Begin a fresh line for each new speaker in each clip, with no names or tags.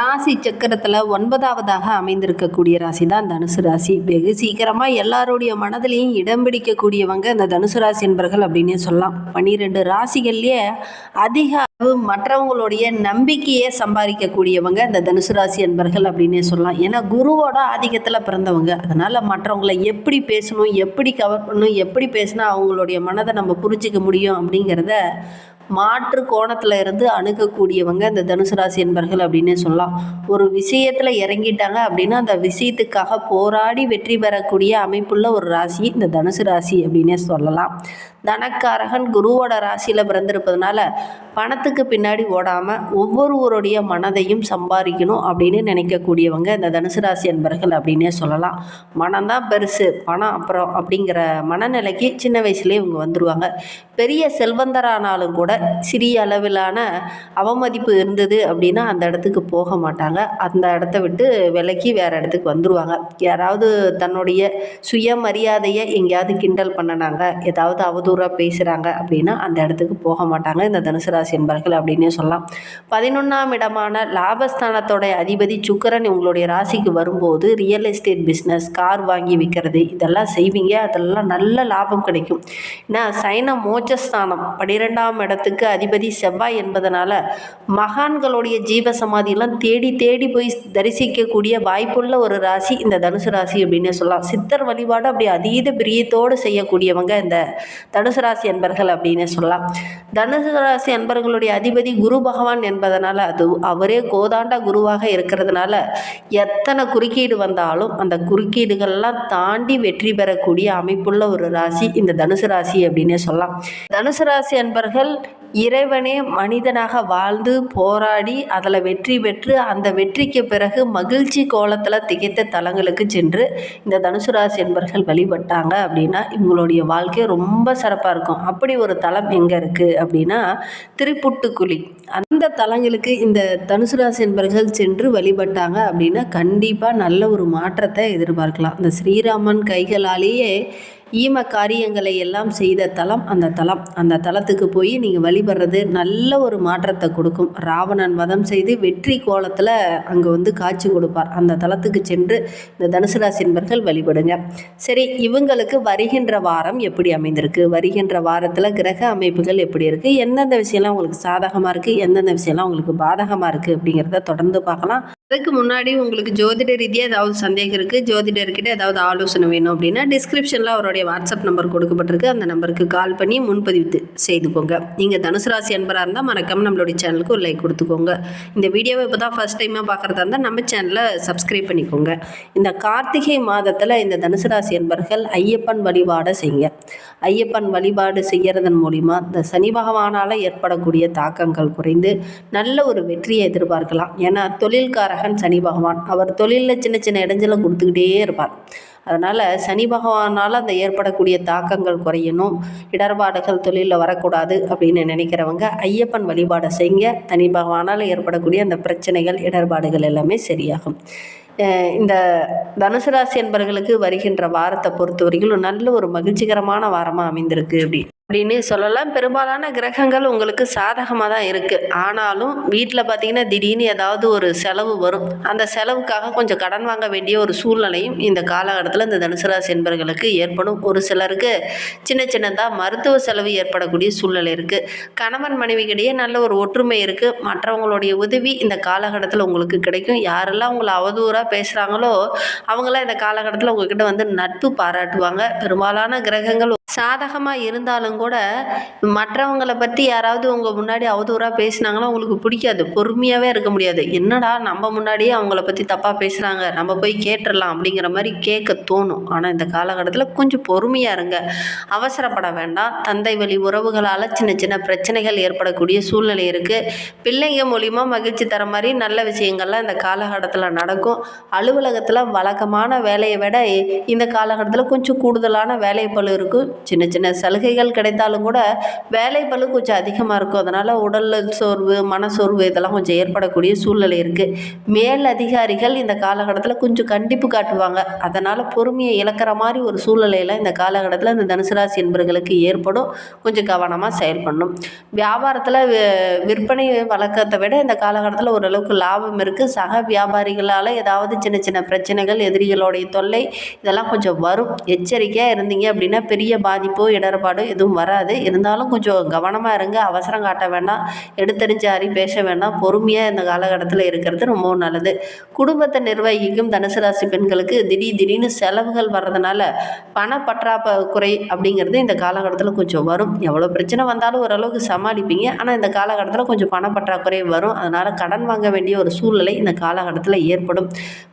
ராசி சக்கரத்தில் ஒன்பதாவதாக அமைந்திருக்கக்கூடிய ராசி தான் தனுசு ராசி. வெகு சீக்கிரமாக எல்லாருடைய மனதிலையும் இடம் பிடிக்கக்கூடியவங்க இந்த தனுசு ராசி என்பர்கள் அப்படின்னே சொல்லலாம். பன்னிரெண்டு ராசிகள்லேயே அதிக அளவு மற்றவங்களுடைய நம்பிக்கையை சம்பாதிக்கக்கூடியவங்க இந்த தனுசு ராசி என்பர்கள் அப்படின்னே சொல்லலாம். ஏன்னா குருவோட ஆதிக்கத்தில் பிறந்தவங்க. அதனால் மற்றவங்களை எப்படி பேசணும் எப்படி கவர் பண்ணணும் எப்படி பேசினா அவங்களுடைய மனதை நம்ம புரிஞ்சிக்க முடியும் அப்படிங்கிறத மாற்று கோணத்தில் இருந்து அணுகக்கூடியவங்க இந்த தனுசு ராசி என்பர்கள் அப்படின்னே சொல்லலாம். ஒரு விஷயத்தில் இறங்கிட்டாங்க அப்படின்னா அந்த விஷயத்துக்காக போராடி வெற்றி பெறக்கூடிய அமைப்புள்ள ஒரு ராசி இந்த தனுசு ராசி அப்படின்னே சொல்லலாம். தனக்காரகன் குருவோட ராசியில் பிறந்திருப்பதுனால பணத்துக்கு பின்னாடி ஓடாமல் ஒவ்வொருவருடைய மனதையும் சம்பாதிக்கணும் அப்படின்னு நினைக்கக்கூடியவங்க இந்த தனுசு ராசி என்பர்கள் அப்படின்னே சொல்லலாம். மனம்தான் பெருசு பணம் அப்புறம் அப்படிங்கிற மனநிலைக்கு சின்ன வயசுலேயே இவங்க வந்துடுவாங்க பெரிய செல்வந்தரானாலும் கூட சிறிய அளவிலான அவமதிப்பு இருந்தது அப்படின்னா அந்த இடத்துக்கு போக மாட்டாங்க. அந்த இடத்த விட்டு விலக்கி வேறு இடத்துக்கு வந்துடுவாங்க யாராவது தன்னுடைய சுயமரியாதையை எங்கேயாவது கிண்டல் பண்ணினாங்க ஏதாவது அவதூறாக பேசுகிறாங்க அப்படின்னா அந்த இடத்துக்கு போக மாட்டாங்க. இந்த தனுசு ராசி என்பர்கள் அப்படின்னே சொல்லலாம். பதினொன்றாம் இடமான லாபஸ்தானத்தோடைய அதிபதி சுக்கரன் உங்களுடைய ராசிக்கு வரும்போது ரியல் எஸ்டேட் பிஸ்னஸ் கார் வாங்கி விற்கிறது இதெல்லாம் செய்வீங்க. அதெல்லாம் நல்ல லாபம் கிடைக்கும். ஏன்னா சைன மோட்சஸ்தானம் பனிரெண்டாம் இடத்துக்கு அதிபதி செவ்வாய் என்பதனால மகான்களுடைய ஜீவ சமாதியெல்லாம் தேடி தேடி போய் தரிசிக்கக்கூடிய வாய்ப்புள்ள ஒரு ராசி இந்த தனுசு ராசி அப்படின்னு சொல்லலாம். சித்தர் வழிபாடு அப்படி அதீத பிரியத்தோடு செய்யக்கூடியவங்க இந்த தனுசு ராசி என்பர்கள் அப்படின்னு சொல்லலாம். தனுசு ராசி அன்பர்களுடைய அதிபதி குரு பகவான் என்பதனால அது அவரே கோதாண்ட குருவாக இருக்கிறதுனால எத்தனை குறுக்கீடு வந்தாலும் அந்த குறுக்கீடுகள்லாம் தாண்டி வெற்றி பெறக்கூடிய அமைப்புள்ள ஒரு ராசி இந்த தனுசு ராசி அப்படின்னே சொல்லலாம். தனுசு ராசி அன்பர்கள் இறைவனே மனிதனாக வாழ்ந்து போராடி அதில் வெற்றி பெற்று அந்த வெற்றிக்கு பிறகு மகிழ்ச்சி கோலத்தில் திகைத்த தலங்களுக்கு சென்று இந்த தனுசு ராசி என்பர்கள் வழிபட்டாங்க அப்படின்னா இவங்களுடைய வாழ்க்கை ரொம்ப சிறப்பாக இருக்கும். அப்படி ஒரு தலம் எங்கே இருக்குது அப்படின்னா திருப்புட்டுக்குழி. அந்த தலங்களுக்கு இந்த தனுசு ராசி என்பர்கள் சென்று வழிபட்டாங்க அப்படின்னா கண்டிப்பாக நல்ல ஒரு மாற்றத்தை எதிர்பார்க்கலாம். இந்த ஸ்ரீராமன் கைகளாலேயே ஈம காரியங்களை எல்லாம் செய்த தலம் அந்த தலம். அந்த தலத்துக்கு போய் நீங்கள் வழிபடுறது நல்ல ஒரு மாற்றத்தை கொடுக்கும். ராவணன் வதம் செய்து வெற்றி கோலத்தில் அங்கே வந்து காட்சி கொடுப்பார். அந்த தலத்துக்கு சென்று இந்த தனுசு ராசி என்பர்கள் வழிபடுங்க. சரி இவங்களுக்கு வருகின்ற வாரம் எப்படி அமைந்திருக்கு? வருகின்ற வாரத்தில் கிரக அமைப்புகள் எப்படி இருக்குது எந்தெந்த விஷயம்லாம் உங்களுக்கு சாதகமாக இருக்குது எந்தெந்த விஷயம்லாம் உங்களுக்கு பாதகமாக இருக்குது அப்படிங்கிறத தொடர்ந்து பார்க்கலாம். அதுக்கு முன்னாடி உங்களுக்கு ஜோதிட ரீதியாக ஏதாவது சந்தேகம் இருக்குது ஜோதிடர்கிட்ட ஏதாவது ஆலோசனை வேணும் அப்படின்னா டிஸ்கிரிப்ஷனில் அவருடைய வாட்ஸ்அப் நம்பர் கொடுக்கப்பட்டிருக்கு. அந்த நம்பருக்கு கால் பண்ணி முன்பதிவு செய்துக்கோங்க. நீங்கள் தனுசு ராசி அன்பராக இருந்தால் மறக்காமல் நம்மளுடைய சேனலுக்கு ஒரு லைக் கொடுத்துக்கோங்க. இந்த வீடியோவை இப்போ தான் ஃபஸ்ட் டைமாக பார்க்குறதா இருந்தால் நம்ம சேனலை சப்ஸ்கிரைப் பண்ணிக்கோங்க. இந்த கார்த்திகை மாதத்தில் இந்த தனுசு ராசி அன்பர்கள் ஐயப்பன் வழிபாடை செய்யுங்க. ஐயப்பன் வழிபாடு செய்கிறதன் மூலிமா இந்த சனி பகவானால் ஏற்படக்கூடிய தாக்கங்கள் குறைந்து நல்ல ஒரு வெற்றியை எதிர்பார்க்கலாம். ஏன்னா தொழில்காரகன் சனி பகவான். அவர் தொழிலில் சின்ன சின்ன இடைஞ்சலை கொடுத்துக்கிட்டே இருப்பார். அதனால் சனி பகவானால் அந்த ஏற்படக்கூடிய தாக்கங்கள் குறையணும். இடர்பாடுகள் தொழிலில் வரக்கூடாது அப்படின்னு நினைக்கிறவங்க ஐயப்பன் வழிபாடை செய்ய சனி பகவானால் ஏற்படக்கூடிய அந்த பிரச்சனைகள் இடர்பாடுகள் எல்லாமே சரியாகும். இந்த தனுசு ராசி என்பவர்களுக்கு வருகின்ற வாரத்தை பொறுத்தவரையிலும் நல்ல ஒரு மகிழ்ச்சிகரமான வாரமாக அமைந்திருக்கு அப்படி அப்படின்னு சொல்லலாம். பெரும்பாலான கிரகங்கள் உங்களுக்கு சாதகமாக தான் இருக்குது ஆனாலும் வீட்டில் பார்த்தீங்கன்னா திடீர்னு ஏதாவது ஒரு செலவு வரும். அந்த செலவுக்காக கொஞ்சம் கடன் வாங்க வேண்டிய ஒரு சூழ்நிலையும் இந்த காலகட்டத்தில் இந்த தனுசு ராசி ஏற்படும். ஒரு சிலருக்கு சின்ன சின்னதாக மருத்துவ செலவு ஏற்படக்கூடிய சூழ்நிலை இருக்குது கணவன் மனைவிக்கிடையே நல்ல ஒரு ஒற்றுமை இருக்குது மற்றவங்களுடைய உதவி இந்த காலகட்டத்தில் உங்களுக்கு கிடைக்கும். யாரெல்லாம் உங்களை அவதூறாக பேசுகிறாங்களோ அவங்களாம் இந்த காலகட்டத்தில் உங்ககிட்ட வந்து நட்பு பாராட்டுவாங்க. பெரும்பாலான கிரகங்கள் சாதகமாக இருந்தாலும் கூட மற்றவங்களை பற்றி யாராவது உங்கள் முன்னாடி அவதூறாக பேசினாங்கன்னா உங்களுக்கு பிடிக்காது. பொறுமையாகவே இருக்க முடியாது. என்னடா நம்ம முன்னாடியே அவங்கள பற்றி தப்பாக பேசுகிறாங்க நம்ம போய் கேட்டுடலாம் அப்படிங்கிற மாதிரி கேட்க தோணும். ஆனால் இந்த காலகட்டத்தில் கொஞ்சம் பொறுமையாக இருங்க. அவசரப்பட வேண்டாம். தந்தை வழி உறவுகளால் சின்ன சின்ன பிரச்சனைகள் ஏற்படக்கூடிய சூழ்நிலை இருக்குது பிள்ளைங்க மூலிமா மகிழ்ச்சி தர மாதிரி நல்ல விஷயங்கள்லாம் இந்த காலகட்டத்தில் நடக்கும். அலுவலகத்தில் வழக்கமான வேலையை விட இந்த காலகட்டத்தில் கொஞ்சம் கூடுதலான வேலை இருக்கும். சின்ன சின்ன சலுகைகள் கிடைத்தாலும் கூட வேலை பளு கொஞ்சம் அதிகமாக இருக்கும். அதனால் உடல் சோர்வு மனசோர்வு இதெல்லாம் கொஞ்சம் ஏற்படக்கூடிய சூழ்நிலை இருக்குது மேல் அதிகாரிகள் இந்த காலகட்டத்தில் கொஞ்சம் கண்டிப்பு காட்டுவாங்க. அதனால் பொறுமையை இழக்கிற மாதிரி ஒரு சூழ்நிலையில் இந்த காலகட்டத்தில் இந்த தனுசு ராசி என்பவர்களுக்கு ஏற்படும். கொஞ்சம் கவனமாக செயல்படணும். வியாபாரத்தில் விற்பனை வழக்கத்தை விட இந்த காலகட்டத்தில் ஓரளவுக்கு லாபம் இருக்குது சக வியாபாரிகளால் ஏதாவது சின்ன சின்ன பிரச்சனைகள் எதிரிகளுடைய தொல்லை இதெல்லாம் கொஞ்சம் வரும். எச்சரிக்கையாக இருந்தீங்க அப்படின்னா பெரிய பாதிப்போ இடர்பாடோ எதுவும் வராது. இருந்தாலும் கொஞ்சம் கவனமாக இருங்க. அவசரம் காட்ட வேண்டாம். எடுத்தறிஞ்சு அறி பேச வேண்டாம். பொறுமையாக இந்த காலகட்டத்தில் இருக்கிறது ரொம்பவும் நல்லது. குடும்பத்தை நிர்வகிக்கும் தனுசு ராசி பெண்களுக்கு திடீர் திடீர்னு செலவுகள் வர்றதுனால பண பற்றாக்குறை அப்படிங்கிறது இந்த காலகட்டத்தில் கொஞ்சம் வரும். எவ்வளோ பிரச்சனை வந்தாலும் ஓரளவுக்கு சமாளிப்பீங்க. ஆனால் இந்த காலகட்டத்தில் கொஞ்சம் பண பற்றாக்குறை வரும். அதனால் கடன் வாங்க வேண்டிய ஒரு சூழ்நிலை இந்த காலகட்டத்தில் ஏற்படும்.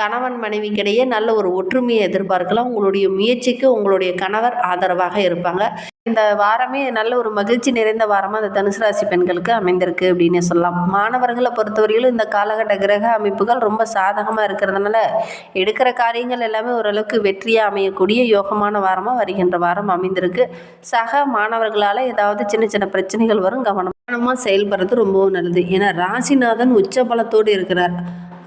கணவன் மனைவிக்கிடையே நல்ல ஒரு ஒற்றுமையை எதிர்பார்க்கலாம். உங்களுடைய முயற்சிக்கு உங்களுடைய கணவர் ஆதரவாக இருப்பாங்க. இந்த வாரமே நல்ல ஒரு மகிழ்ச்சி நிறைந்த வாரமாக அந்த தனுசு ராசி பெண்களுக்கு அமைந்திருக்கு அப்படின்னு சொல்லலாம். மாணவர்களை பொறுத்தவரையிலும் இந்த காலகட்ட கிரக அமைப்புகள் ரொம்ப சாதகமாக இருக்கிறதுனால எடுக்கிற காரியங்கள் எல்லாமே ஓரளவுக்கு வெற்றியாக அமையக்கூடிய யோகமான வாரமாக வருகின்ற வாரம் அமைந்திருக்கு. சக மாணவர்களால் ஏதாவது சின்ன சின்ன பிரச்சனைகள் வரும் கவனமாக செயல்படுறது ரொம்பவும் நல்லது. ஏன்னா ராசிநாதன் உச்ச பலத்தோடு இருக்கிறார்.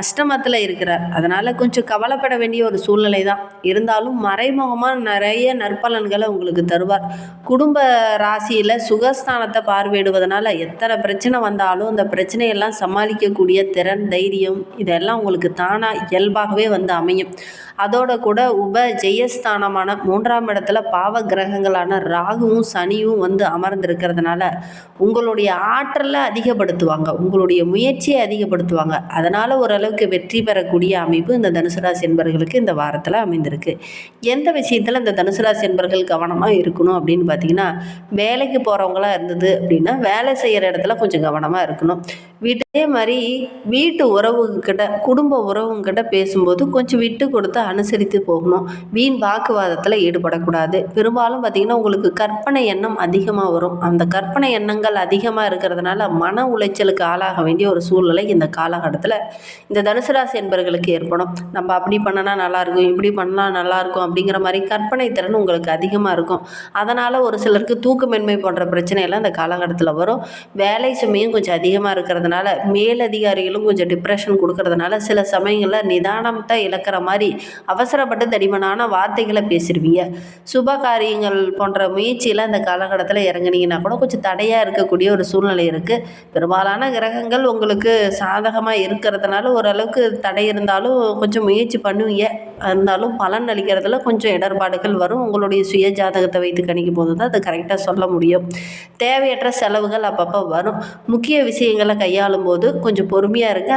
அஷ்டமத்தில் இருக்கிறார். அதனால் கொஞ்சம் கவலைப்பட வேண்டிய ஒரு சூழ்நிலை தான் இருந்தாலும் மறைமுகமாக நிறைய நற்பலன்களை உங்களுக்கு தருவார். குடும்ப ராசியில் சுகஸ்தானத்தை பார்வையிடுவதனால எத்தனை பிரச்சனை வந்தாலும் அந்த பிரச்சனையெல்லாம் சமாளிக்கக்கூடிய திறன் தைரியம் இதெல்லாம் உங்களுக்கு தானாக இயல்பாகவே வந்து அமையும். அதோட கூட உப ஜெயஸ்தானமான மூன்றாம் இடத்துல பாவ கிரகங்களான ராகுவும் சனியும் வந்து அமர்ந்திருக்கிறதுனால உங்களுடைய ஆற்றலை அதிகப்படுத்துவாங்க. உங்களுடைய முயற்சியை அதிகப்படுத்துவாங்க. அதனால் ஓரளவுக்கு வெற்றி பெறக்கூடிய அமைப்பு இந்த தனுசு ராசி என்பர்களுக்கு இந்த வாரத்தில் அமைந்திருக்கு. எந்த விஷயத்தில் இந்த தனுசு ராசி என்பர்கள் கவனமாக இருக்கணும் அப்படின்னு பார்த்தீங்கன்னா வேலைக்கு போகிறவங்களா இருந்தது அப்படின்னா வேலை செய்கிற இடத்துல கொஞ்சம் கவனமாக இருக்கணும். வீட்டே மாதிரி வீட்டு உறவுகிட்ட குடும்ப உறவுங்கிட்ட பேசும்போது கொஞ்சம் விட்டு கொடுத்து அனுசரித்து போகணும். வீண் வாக்குவாதத்தில் ஈடுபடக்கூடாது. பெரும்பாலும் பார்த்திங்கன்னா உங்களுக்கு கற்பனை எண்ணம் அதிகமாக வரும். அந்த கற்பனை எண்ணங்கள் அதிகமாக இருக்கிறதுனால மன உளைச்சலுக்கு ஆளாக வேண்டிய ஒரு சூழ்நிலை இந்த காலகட்டத்தில் இந்த தனுசு ராசி என்பவர்களுக்கு ஏற்படும். நம்ம அப்படி பண்ணனா நல்லாயிருக்கும் இப்படி பண்ணலாம் நல்லாயிருக்கும் அப்படிங்கிற மாதிரி கற்பனை திறன் உங்களுக்கு அதிகமாக இருக்கும். அதனால் ஒரு சிலருக்கு தூக்கமின்மை போன்ற பிரச்சனையெல்லாம் இந்த காலகட்டத்தில் வரும். வேலை சுமையும் கொஞ்சம் அதிகமாக இருக்கிறதுனால மேலதிகாரிகளும் கொஞ்சம் டிப்ரெஷன் கொடுக்கறதுனால சில சமயங்களில் நிதானத்தை இழக்கிற மாதிரி அவசரப்பட்டு தடிமனான வார்த்தைகளை பேசிடுவீங்க சுப காரியங்கள் போன்ற முயற்சியில் இந்த காலகட்டத்தில் இறங்குனீங்கன்னா கூட கொஞ்சம் தடையாக இருக்கக்கூடிய ஒரு சூழ்நிலை இருக்குது பெரும்பாலான கிரகங்கள் உங்களுக்கு சாதகமாக இருக்கிறதுனால ஓரளவுக்கு தடை இருந்தாலும் கொஞ்சம் முயற்சி பண்ணுவீங்க. இருந்தாலும் பலன் அளிக்கிறதுல கொஞ்சம் இடர்பாடுகள் வரும். உங்களுடைய சுய ஜாதகத்தை வைத்து கணிக்கும் போது தான் அதை கரெக்டாக சொல்ல முடியும். தேவையற்ற செலவுகள் அப்பப்போ வரும். முக்கிய விஷயங்களை கையாளும் போது கொஞ்சம் பொறுமையாக இருங்க.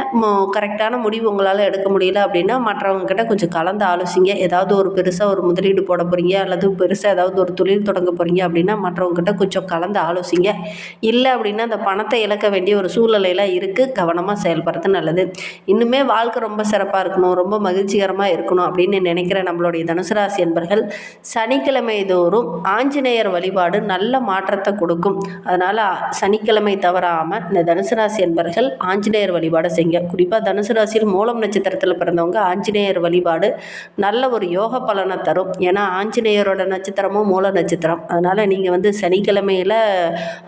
கரெக்டான முடிவு உங்களால் எடுக்க முடியல அப்படின்னா மற்றவங்க கிட்ட கொஞ்சம் கலந்து ஆலோசிங்க. ஏதாவது ஒரு பெருசாக ஒரு முதலீடு போட போகிறீங்க அல்லது பெருசாக ஏதாவது ஒரு தொழில் தொடங்க போகிறீங்க அப்படின்னா மற்றவங்ககிட்ட கொஞ்சம் கலந்து ஆலோசிங்க. இல்லை அப்படின்னா அந்த பணத்தை இழக்க வேண்டிய ஒரு சூழ்நிலையில் இருக்குது கவனமாக செயல்படுறது நல்லது. இன்னுமே வாழ்க்கை ரொம்ப சிறப்பாக இருக்கணும். ரொம்ப மகிழ்ச்சிகரமாக இருக்கணும். அப்படின்னு நினைக்கிற நம்மளுடைய தனுசு ராசி என்பர்கள் சனிக்கிழமை தோறும் ஆஞ்சநேயர் வழிபாடு நல்ல மாற்றத்தை கொடுக்கும். அதனால் சனிக்கிழமை தவறாமல் இந்த தனுசு ராசி என்பர்கள் ஆஞ்சநேயர் வழிபாடு செய்யுங்க. குறிப்பாக தனுசு ராசியில் மூலம் நட்சத்திரத்தில் பிறந்தவங்க ஆஞ்சநேயர் வழிபாடு நல்ல ஒரு யோக பலனை தரும். ஏன்னா ஆஞ்சநேயரோட நட்சத்திரமும் மூல நட்சத்திரம். அதனால் நீங்கள் வந்து சனிக்கிழமையில்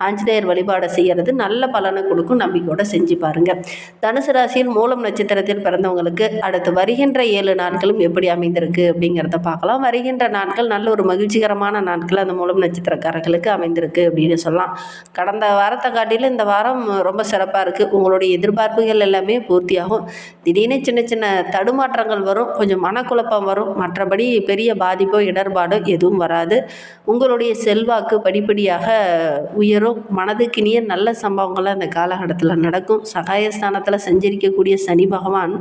ஆஞ்சநேயர் வழிபாடை செய்கிறது நல்ல பலனை கொடுக்கும். நம்பிக்கையோட செஞ்சு பாருங்கள் தனுசு ராசியில் மூலம் நட்சத்திரத்தில் பிறந்தவங்களுக்கு அடுத்து வருகின்ற ஏழு நாட்களும் எப்படி அமைந்திருக்கு அப்படிங்கிறத பார்க்கலாம். வருகின்ற நாட்கள் நல்ல ஒரு மகிழ்ச்சிகரமான நாட்கள் அந்த மூலம் நட்சத்திரக்காரர்களுக்கு அமைந்திருக்கு அப்படின்னு சொல்லலாம். கடந்த வாரத்தை காட்டிலும் இந்த வாரம் ரொம்ப சிறப்பாக இருக்குது உங்களுடைய எதிர்பார்ப்புகள் எல்லாமே பூர்த்தியாகும். திடீர்னு சின்ன சின்ன தடுமாற்றங்கள் வரும். கொஞ்சம் மனக்குழப்பம் வரும். மற்றபடி பெரிய பாதிப்போ இடர்பாடோ எதுவும் வராது. உங்களுடைய செல்வாக்கு படிப்படியாக உயரும். மனதுக்கினிய நல்ல சம்பவங்கள்லாம் இந்த காலகட்டத்தில் நடக்கும். சகாயஸ்தானத்தில் சஞ்சரிக்கக்கூடிய சனி பகவான்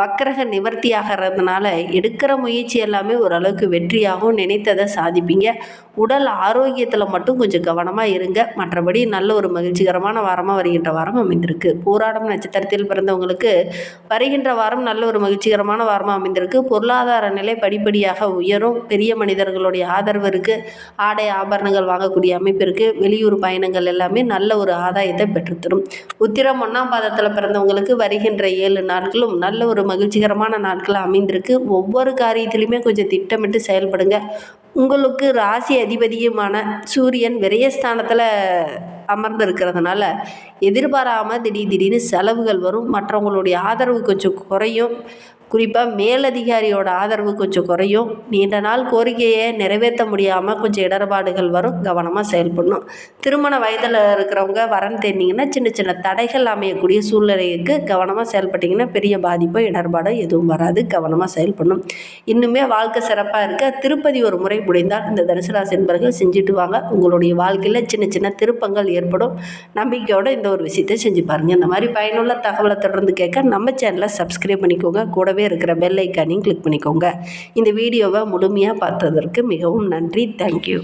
வக்கரக நிவர்த்தி ஆகிறதுனால எடுக்கிற முயற்சி எல்லாமே ஓரளவுக்கு வெற்றியாகும் நினைத்ததை சாதிப்பீங்க. உடல் ஆரோக்கியத்தில் மட்டும் கொஞ்சம் கவனமாக இருங்க. மற்றபடி நல்ல ஒரு மகிழ்ச்சிகரமான வாரமாக வருகின்ற வாரம் அமைந்திருக்கு. போராடம் நட்சத்திரத்தில் பிறந்தவங்களுக்கு வருகின்ற வாரம் நல்ல ஒரு மகிழ்ச்சிகரமான வாரமாக அமைந்திருக்கு. பொருளாதார நிலை படிப்படியாக உயரும். பெரிய மனிதர்களுடைய ஆதரவு இருக்குது ஆடை ஆபரணங்கள் வாங்கக்கூடிய அமைப்பு இருக்குது வெளியூர் பயணங்கள் எல்லாமே நல்ல ஒரு ஆதாயத்தை பெற்றுத்தரும். உத்திரம் ஒன்றாம் பாதத்தில் பிறந்தவங்களுக்கு வருகின்ற ஏழு நாட்களும் நல்ல ஒரு மகிழ்ச்சிகரமான நாட்கள் அமைந்திருக்கு. ஒவ்வொரு காரியத்திலையுமே கொஞ்சம் திட்டமிட்டு செயல்படுங்க. உங்களுக்கு ராசி அதிபதியுமான சூரியன் விரயஸ்தானத்தில் அமர்ந்திருக்கிறதுனால எதிர்பாராமல் திடீர் திடீர்னு செலவுகள் வரும். மற்றவங்களுடைய ஆதரவு கொஞ்சம் குறையும். குறிப்பாக மேலதிகாரியோட ஆதரவு கொஞ்சம் குறையும். நீண்ட நாள் கோரிக்கையை நிறைவேற்ற முடியாமல் கொஞ்சம் இடர்பாடுகள் வரும். கவனமாக செயல்படணும். திருமண வயதில் இருக்கிறவங்க வரன் தேடினீங்கன்னா சின்ன சின்ன தடைகள் அமையக்கூடிய சூழ்நிலைக்கு கவனமாக செயல்பட்டிங்கன்னா பெரிய பாதிப்போ இடர்பாடோ எதுவும் வராது. கவனமாக செயல்படணும். இன்னுமே வாழ்க்கை சிறப்பாக இருக்க திருப்பதி ஒரு முறை முடிந்தால் இந்த தனுசு ராசி என்பர்கள் செஞ்சுட்டு வாங்க. உங்களுடைய வாழ்க்கையில் சின்ன சின்ன திருப்பங்கள் ஏற்படும். நம்பிக்கையோடு இந்த ஒரு விஷயத்தை செஞ்சு பாருங்கள் இந்த மாதிரி பயனுள்ள தகவலை தொடர்ந்து கேட்க நம்ம சேனலை சப்ஸ்கிரைப் பண்ணிக்கோங்க. கூடவே இருக்கிற பெல் ஐக்கானையும் கிளிக் பண்ணிக்கோங்க. இந்த வீடியோவை முழுமையாக பார்த்ததற்கு மிகவும் நன்றி. தேங்க்யூ